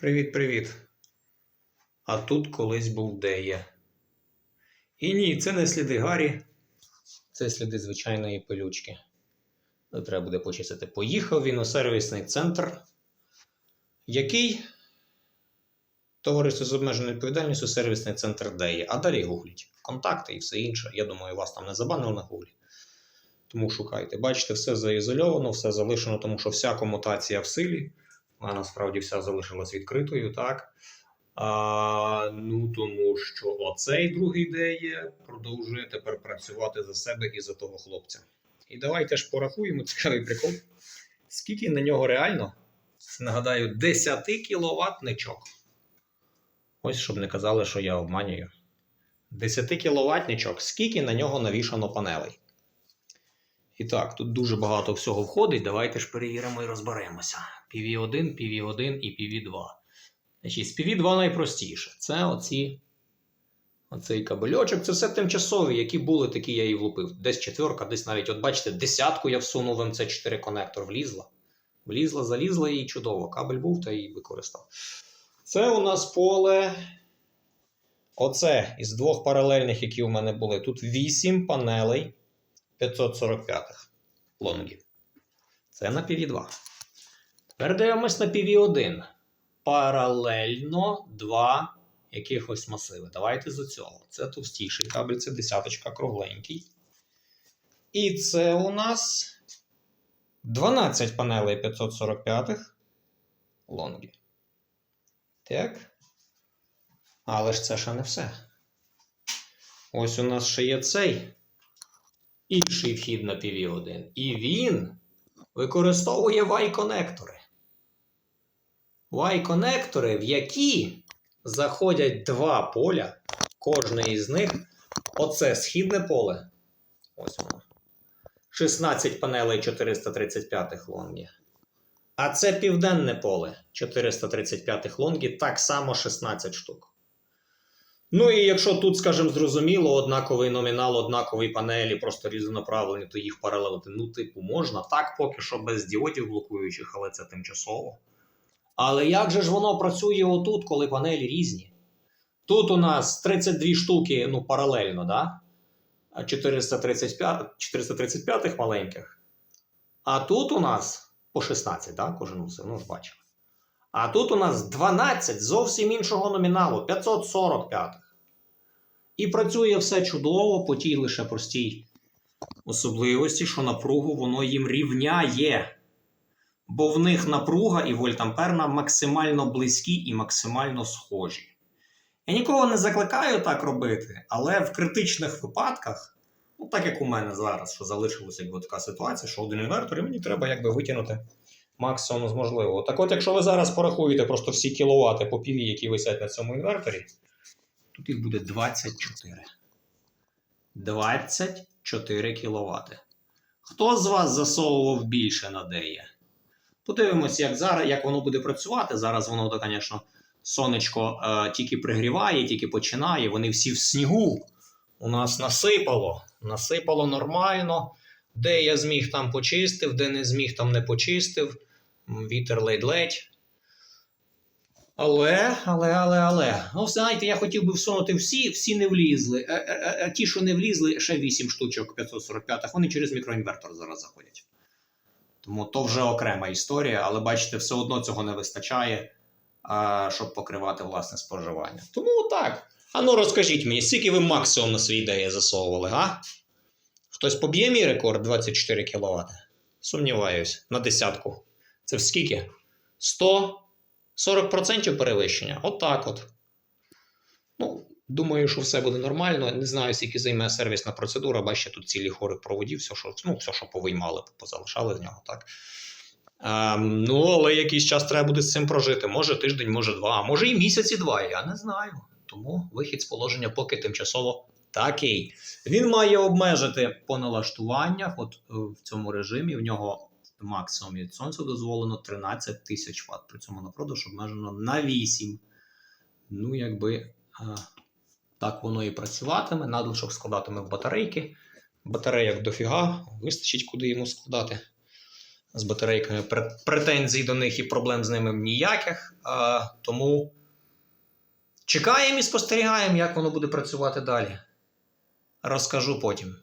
Привіт-привіт. А тут колись був Дея. І ні, це не сліди Гаррі, це сліди звичайної пилючки. Треба буде почистити. Поїхав він у сервісний центр, який товариство з обмеженою відповідальністю сервісний центр Дея. А далі гугліть. Контакти і все інше. Я думаю, вас там не забанили на гуглі. Тому шукайте. Бачите, все заізольовано, все залишено, тому що вся комутація в силі. Вона насправді вся залишилась відкритою, так? А, ну, тому що оцей другий деє продовжує тепер працювати за себе і за того хлопця. І давайте ж порахуємо цікавий прикол. Скільки на нього реально, нагадаю, 10 кіловатничок. Ось щоб не казали, що я обманюю. 10 кіловатничок, скільки на нього навішано панелей. І так, тут дуже багато всього входить. Давайте ж перевіримо і розберемося. PV1, PV1 і PV2. Значить, з PV2 найпростіше. Це оці, оцей кабельочок. Це все тимчасові, які були, такі я і влупив. Десь четверка, десь навіть, от бачите, десятку я всунув в МЦ4 конектор, влізла. Влізла, залізла і чудово. Кабель був та і використав. Це у нас поле. Оце із двох паралельних, які у мене були. Тут 8 панелей 545-х лонгів. Це на PV2. Тепер дивимось на PV1. Паралельно два якихось масиви. Давайте з цього. Це товстіший кабель, це десяточка кругленький. І це у нас 12 панелей 545-х лонгів. Так. Але ж це ще не все. Ось у нас ще є цей інший вхід на PV1. І він використовує Y-конектори. Y-конектори, в які заходять два поля, кожне із них. Оце східне поле. Ось воно. 16 панелей 435 лонгі. А це південне поле 435 лонгі, так само 16 штук. Ну і якщо тут, скажімо, зрозуміло, однаковий номінал, однакові панелі, просто різнонаправлені, то їх паралелити. Ну, типу, можна. Так, поки що без діодів блокуючих, але це тимчасово. Але як же ж воно працює отут, коли панелі різні? Тут у нас 32 штуки, ну, паралельно, да? 435 435 маленьких. А тут у нас по 16, да? кожен мусив, ну ж бачили. А тут у нас 12 зовсім іншого номіналу 545. І працює все чудово по тій лише простій особливості, що напругу воно їм рівняє. Бо в них напруга і вольтамперна максимально близькі і максимально схожі. Я нікого не закликаю так робити, але в критичних випадках, ну так як у мене зараз, що залишилася якби така ситуація, що один інвертор, і мені треба якби витягнути максимум з можливого. Так от, якщо ви зараз порахуєте просто всі кіловати по піві, які висять на цьому інверторі, тут їх буде 24. 24 кВт. Хто з вас засовував більше на деє? Подивимось, як зараз, як воно буде працювати. Зараз воно, то, звісно, сонечко е, тільки пригріває, тільки починає. Вони всі в снігу. У нас насипало. Насипало нормально. Де я зміг там почистив, де не зміг, там не почистив. Вітер ледь-ледь. Але, але, але, але. Ну, знаєте, я хотів би всунути всі, всі не влізли. А, а, а ті, що не влізли, ще 8 штучок 545-х, вони через мікроінвертор зараз заходять. Тому то вже окрема історія, але бачите, все одно цього не вистачає, а, щоб покривати власне споживання. Тому так. А ну розкажіть мені, скільки ви максимум на свої ідеї засовували, га? Хтось поб'є мій рекорд 24 кВт? Сумніваюсь, на десятку. Це в скільки? 100? 40% перевищення. Отак от. Ну, думаю, що все буде нормально. Не знаю, скільки займе сервісна процедура. Бачите, тут цілі хори проводів, все, що, ну, все, що повиймали, позалишали з нього, так. Ем, ну, але якийсь час треба буде з цим прожити. Може тиждень, може два, а може і місяці два, я не знаю. Тому вихід з положення поки тимчасово такий. Він має обмежити по налаштуваннях. От е, в цьому режимі в нього максимум від сонця дозволено 13 тисяч Вт. При цьому на продаж обмежено на 8. Ну, якби е, так воно і працюватиме. Надлишок складатиме в батарейки. Батарейок дофіга, вистачить, куди йому складати. З батарейками претензій до них і проблем з ними ніяких. А, тому чекаємо і спостерігаємо, як воно буде працювати далі. Розкажу потім.